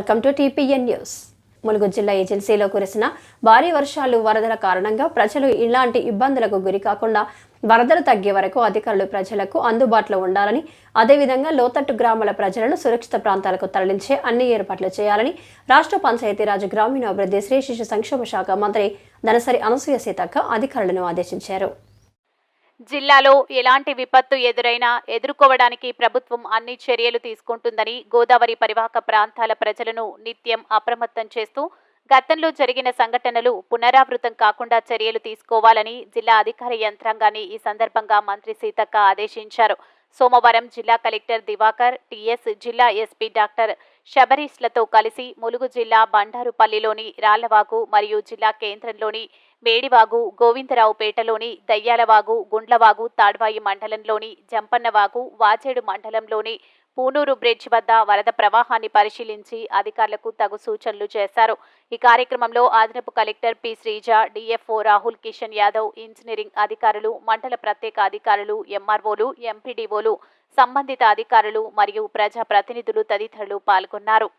Welcome to TPN news. Mulugu జిల్లా ఏజెన్సీలో కురిసిన భారీ వర్షాలు వరదల కారణంగా ప్రజలు ఇలాంటి ఇబ్బందులకు గురి కాకుండా వరదలు తగ్గే వరకు అధికారులు ప్రజలకు అందుబాటులో ఉండాలని అదేవిధంగా లోతట్టు గ్రామాల ప్రజలను సురక్షిత ప్రాంతాలకు తరలించే అన్ని ఏర్పాట్లు చేయాలని రాష్ట్ర పంచాయతీరాజ్ గ్రామీణాభివృద్ధి శ్రీ శిశు సంక్షేమ శాఖ మంత్రి దనసరి అనసూయ సీతక్క అధికారులను ఆదేశించారు. జిల్లాలో ఎలాంటి విపత్తు ఎదురైనా ఎదుర్కోవడానికి ప్రభుత్వం అన్ని చర్యలు తీసుకుంటుందని గోదావరి పరివాహక ప్రాంతాల ప్రజలను నిత్యం అప్రమత్తం చేస్తూ గతంలో జరిగిన సంఘటనలు పునరావృతం కాకుండా చర్యలు తీసుకోవాలని జిల్లా అధికార యంత్రాంగాన్ని ఈ సందర్భంగా మంత్రి సీతక్క ఆదేశించారు. సోమవారం జిల్లా collector Divakar T S SP doctor శబరీష్లతో కలిసి ములుగు జిల్లా బండారుపల్లిలోని రాళ్ళవాగు మరియు జిల్లా కేంద్రంలోని మేడివాగు గోవిందరావుపేటలోని దయ్యాలవాగు గుండ్లవాగు తాడ్వాయి మండలంలోని జంపన్నవాగు వాచేడు మండలంలోని పూనూరు బ్రిడ్జ్ వద్ద వరద ప్రవాహాన్ని పరిశీలించి అధికారులకు తగు సూచనలు చేశారు. ఈ కార్యక్రమంలో అదనపు collector P. Sreeja DFO Rahul Kishan Yadav engineering అధికారులు మండల ప్రత్యేక అధికారులు ఎంఆర్ఓలు ఎంపీడీఓలు సంబంధిత అధికారులు మరియు ప్రజా ప్రతినిధులు తదితరులు పాల్గొన్నారు.